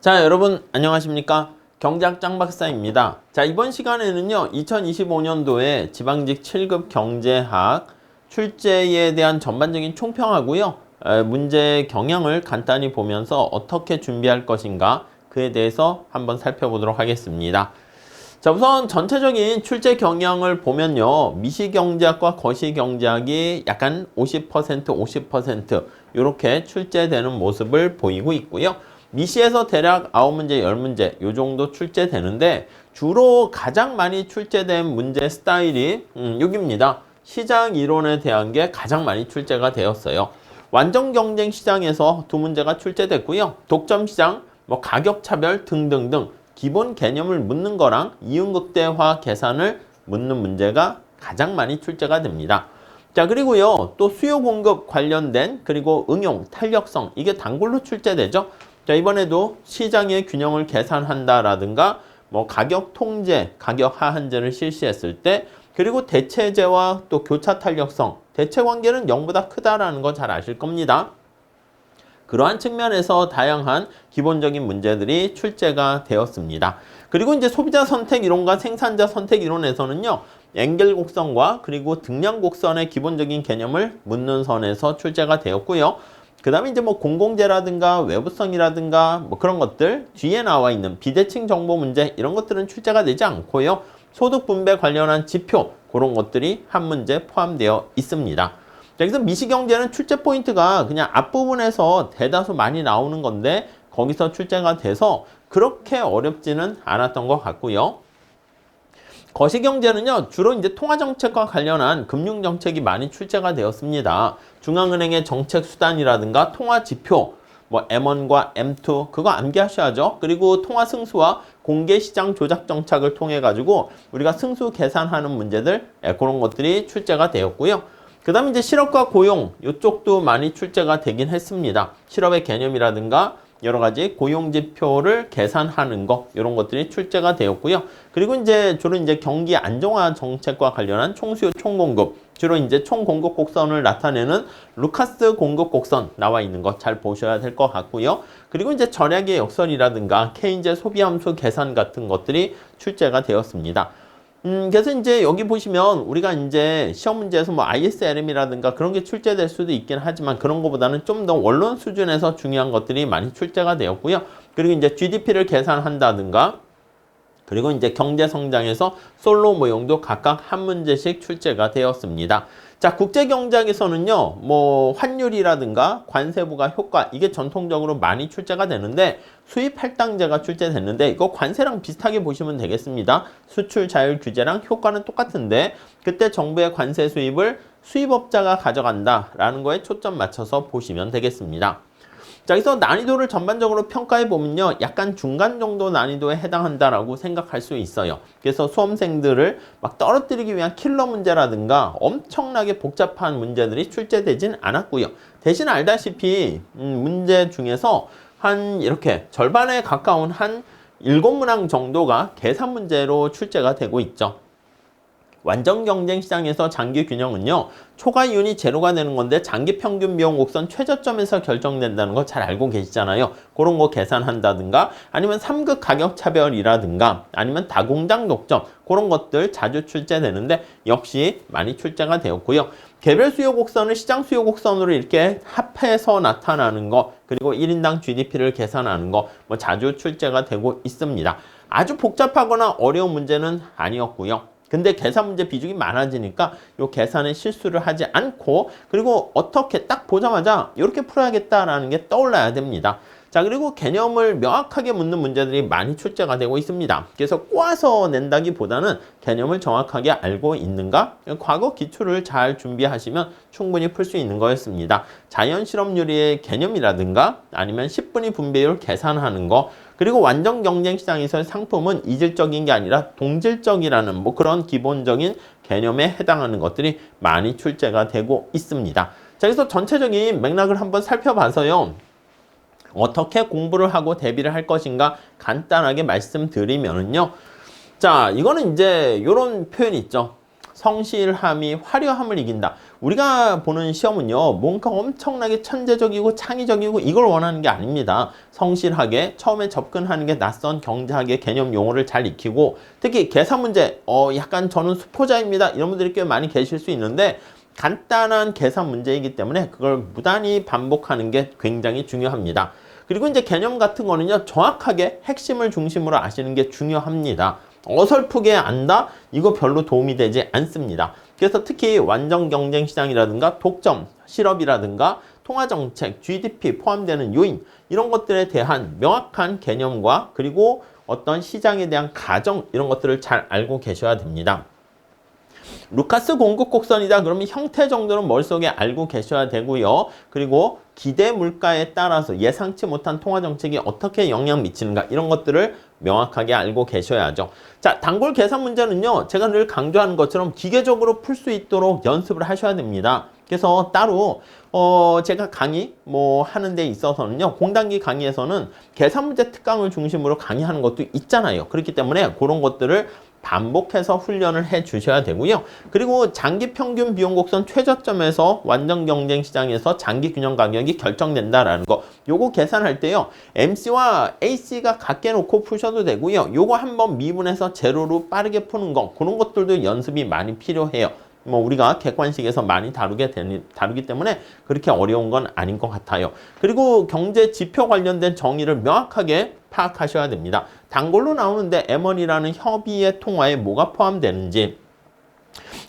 자, 여러분 안녕하십니까? 경제학 짱박사입니다. 자, 이번 시간에는요. 2025년도에 지방직 7급 경제학 출제에 대한 전반적인 총평하고요. 에, 문제 경향을 간단히 보면서 어떻게 준비할 것인가 그에 대해서 한번 살펴보도록 하겠습니다. 자, 우선 전체적인 출제 경향을 보면요. 미시경제학과 거시경제학이 약간 50% 50% 이렇게 출제되는 모습을 보이고 있고요. 미시에서 대략 9문제, 10문제 요 정도 출제되는데 주로 가장 많이 출제된 문제 스타일이 음, 여기입니다. 시장 이론에 대한 게 가장 많이 출제가 되었어요. 완전 경쟁 시장에서 두 문제가 출제됐고요. 독점 시장, 뭐 가격 차별 등등등 기본 개념을 묻는 거랑 이윤극대화 계산을 묻는 문제가 가장 많이 출제가 됩니다. 자, 그리고요. 또 수요 공급 관련된 그리고 응용, 탄력성 이게 단골로 출제되죠. 자, 이번에도 시장의 균형을 계산한다라든가 뭐 가격 통제, 가격 하한제를 실시했을 때 그리고 대체제와 또 교차 탄력성, 대체 관계는 0보다 크다라는 거 잘 아실 겁니다. 그러한 측면에서 다양한 기본적인 문제들이 출제가 되었습니다. 그리고 이제 소비자 선택 이론과 생산자 선택 이론에서는요. 앵겔 곡선과 그리고 등량 곡선의 기본적인 개념을 묻는 선에서 출제가 되었고요. 그 다음에 이제 뭐 공공재라든가 외부성이라든가 뭐 그런 것들 뒤에 나와 있는 비대칭 정보 문제 이런 것들은 출제가 되지 않고요. 소득 분배 관련한 지표 그런 것들이 한 문제 포함되어 있습니다. 자, 여기서 미시경제는 출제 포인트가 그냥 앞부분에서 대다수 많이 나오는 건데 거기서 출제가 돼서 그렇게 어렵지는 않았던 것 같고요. 거시경제는요, 주로 이제 통화정책과 관련한 금융정책이 많이 출제가 되었습니다. 중앙은행의 정책 수단이라든가 통화지표, 뭐 M1과 M2 그거 암기하셔야죠. 그리고 통화 승수와 공개 시장 조작 정착을 통해 가지고 우리가 승수 계산하는 문제들 예, 그런 것들이 출제가 되었고요. 그다음에 이제 실업과 고용 이쪽도 많이 출제가 되긴 했습니다. 실업의 개념이라든가 여러 가지 고용 지표를 계산하는 것 이런 것들이 출제가 되었고요. 그리고 이제 주로 이제 경기 안정화 정책과 관련한 총수요 총공급 주로 이제 총 공급 곡선을 나타내는 루카스 공급 곡선 나와 있는 것 잘 보셔야 될 것 같고요. 그리고 이제 전략의 역설이라든가 케인제 소비 함수 계산 같은 것들이 출제가 되었습니다. 음, 그래서 이제 여기 보시면 우리가 이제 시험 문제에서 뭐 ISLM이라든가 그런 게 출제될 수도 있긴 하지만 그런 것보다는 좀 더 원론 수준에서 중요한 것들이 많이 출제가 되었고요. 그리고 이제 GDP를 계산한다든가 그리고 이제 경제 성장에서 솔로 모형도 각각 한 문제씩 출제가 되었습니다. 자, 국제 경제학에서는요. 뭐 환율이라든가 관세부가 효과 이게 전통적으로 많이 출제가 되는데 수입 할당제가 출제됐는데 이거 관세랑 비슷하게 보시면 되겠습니다. 수출 자율 규제랑 효과는 똑같은데 그때 정부의 관세 수입을 수입업자가 가져간다라는 거에 초점 맞춰서 보시면 되겠습니다. 자, 여기서 난이도를 전반적으로 평가해 보면요. 약간 중간 정도 난이도에 해당한다라고 생각할 수 있어요. 그래서 수험생들을 막 떨어뜨리기 위한 킬러 문제라든가 엄청나게 복잡한 문제들이 출제되진 않았고요. 대신 알다시피 음, 문제 중에서 한 이렇게 절반에 가까운 한 일곱 문항 정도가 계산 문제로 출제가 되고 있죠. 완전 경쟁 시장에서 장기 균형은요. 초과 이윤이 제로가 되는 건데 장기 평균 비용 곡선 최저점에서 결정된다는 거 잘 알고 계시잖아요. 그런 거 계산한다든가 아니면 3급 가격 차별이라든가 아니면 다공장 독점 그런 것들 자주 출제되는데 역시 많이 출제가 되었고요. 개별 수요 곡선을 시장 수요 곡선으로 이렇게 합해서 나타나는 거 그리고 1인당 GDP를 계산하는 거 뭐 자주 출제가 되고 있습니다. 아주 복잡하거나 어려운 문제는 아니었고요. 근데 계산 문제 비중이 많아지니까 이 계산에 실수를 하지 않고 그리고 어떻게 딱 보자마자 이렇게 풀어야겠다라는 게 떠올라야 됩니다. 자 그리고 개념을 명확하게 묻는 문제들이 많이 출제가 되고 있습니다. 그래서 꼬아서 낸다기보다는 개념을 정확하게 알고 있는가? 과거 기출을 잘 준비하시면 충분히 풀 수 있는 거였습니다. 자연 실험률의 개념이라든가 아니면 10분위 분배율 계산하는 거 그리고 완전 경쟁 시장에서의 상품은 이질적인 게 아니라 동질적이라는 뭐 그런 기본적인 개념에 해당하는 것들이 많이 출제가 되고 있습니다. 자, 그래서 전체적인 맥락을 한번 살펴봐서요. 어떻게 공부를 하고 대비를 할 것인가 간단하게 말씀드리면은요. 자, 이거는 이제 이런 표현이 있죠. 성실함이 화려함을 이긴다. 우리가 보는 시험은요, 뭔가 엄청나게 천재적이고 창의적이고 이걸 원하는 게 아닙니다. 성실하게 처음에 접근하는 게 낯선 경제학의 개념 용어를 잘 익히고 특히 계산 문제, 어, 약간 저는 수포자입니다. 이런 분들이 꽤 많이 계실 수 있는데 간단한 계산 문제이기 때문에 그걸 무단히 반복하는 게 굉장히 중요합니다. 그리고 이제 개념 같은 거는요, 정확하게 핵심을 중심으로 아시는 게 중요합니다. 어설프게 안다? 이거 별로 도움이 되지 않습니다. 그래서 특히 완전 경쟁 시장이라든가 독점, 실업이라든가 통화정책, GDP 포함되는 요인, 이런 것들에 대한 명확한 개념과 그리고 어떤 시장에 대한 가정, 이런 것들을 잘 알고 계셔야 됩니다. 루카스 공급 곡선이다 그러면 형태 정도는 머릿속에 알고 계셔야 되고요. 그리고 기대 물가에 따라서 예상치 못한 통화 정책이 어떻게 영향 미치는가 이런 것들을 명확하게 알고 계셔야죠. 자, 단골 계산 문제는요. 제가 늘 강조하는 것처럼 기계적으로 풀 수 있도록 연습을 하셔야 됩니다. 그래서 따로 어 제가 강의 뭐 하는 데 있어서는요. 공단기 강의에서는 계산 문제 특강을 중심으로 강의하는 것도 있잖아요. 그렇기 때문에 그런 것들을 반복해서 훈련을 해 주셔야 되고요. 그리고 장기 평균 비용 곡선 최저점에서 완전 경쟁 시장에서 장기 균형 가격이 결정된다라는 거. 요거 계산할 때요. MC와 AC가 같게 놓고 푸셔도 되고요. 요거 한번 미분해서 제로로 빠르게 푸는 거. 그런 것들도 연습이 많이 필요해요. 뭐 우리가 객관식에서 많이 다루게 되니, 다루기 때문에 그렇게 어려운 건 아닌 것 같아요. 그리고 경제 지표 관련된 정의를 명확하게 파악하셔야 됩니다. 단골로 나오는데 M1이라는 협의의 통화에 뭐가 포함되는지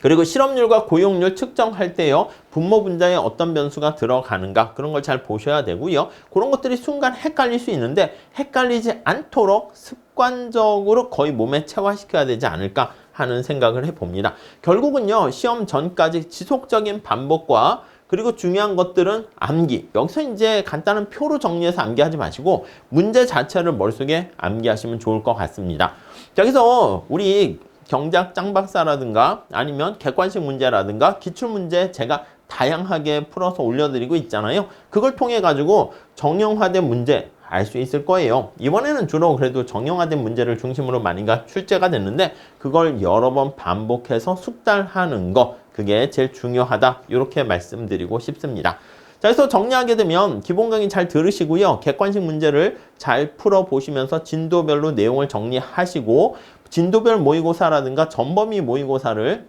그리고 실업률과 고용률 측정할 때요. 분모 분자에 어떤 변수가 들어가는가 그런 걸 잘 보셔야 되고요. 그런 것들이 순간 헷갈릴 수 있는데 헷갈리지 않도록 습관적으로 거의 몸에 체화시켜야 되지 않을까 하는 생각을 해봅니다. 결국은요. 시험 전까지 지속적인 반복과 그리고 중요한 것들은 암기. 여기서 이제 간단한 표로 정리해서 암기하지 마시고 문제 자체를 머릿속에 암기하시면 좋을 것 같습니다. 자, 그래서 우리 경제학 짱박사라든가 아니면 객관식 문제라든가 기출문제 제가 다양하게 풀어서 올려드리고 있잖아요. 그걸 통해 가지고 정형화된 문제 알 수 있을 거예요. 이번에는 주로 그래도 정형화된 문제를 중심으로 많이가 출제가 됐는데 그걸 여러 번 반복해서 숙달하는 거 그게 제일 중요하다. 이렇게 말씀드리고 싶습니다. 자, 그래서 정리하게 되면 기본 강의 잘 들으시고요. 객관식 문제를 잘 풀어보시면서 진도별로 내용을 정리하시고 진도별 모의고사라든가 전범위 모의고사를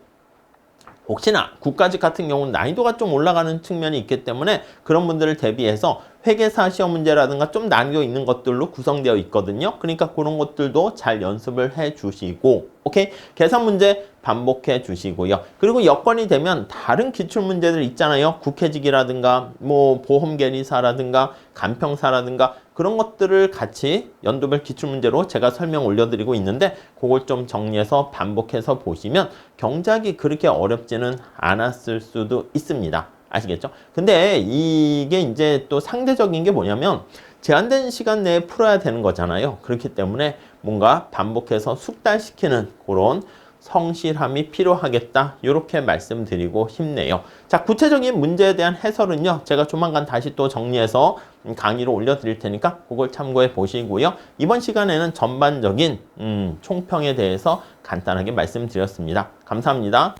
혹시나 국가직 같은 경우는 난이도가 좀 올라가는 측면이 있기 때문에 그런 분들을 대비해서 회계사 시험 문제라든가 좀 난이도 있는 것들로 구성되어 있거든요. 그러니까 그런 것들도 잘 연습을 해 주시고 오케이 계산 문제 반복해 주시고요. 그리고 여건이 되면 다른 기출 문제들 있잖아요. 국회직이라든가 뭐 보험계리사라든가 간평사라든가 그런 것들을 같이 연도별 기출 문제로 제가 설명 올려드리고 있는데 그걸 좀 정리해서 반복해서 보시면 경작이 그렇게 어렵지는 않았을 수도 있습니다. 아시겠죠? 근데 이게 이제 또 상대적인 게 뭐냐면 제한된 시간 내에 풀어야 되는 거잖아요. 그렇기 때문에 뭔가 반복해서 숙달시키는 그런 성실함이 필요하겠다. 이렇게 말씀드리고 싶네요. 자, 구체적인 문제에 대한 해설은요. 제가 조만간 다시 또 정리해서 강의로 올려드릴 테니까 그걸 참고해 보시고요. 이번 시간에는 전반적인 음, 총평에 대해서 간단하게 말씀드렸습니다. 감사합니다.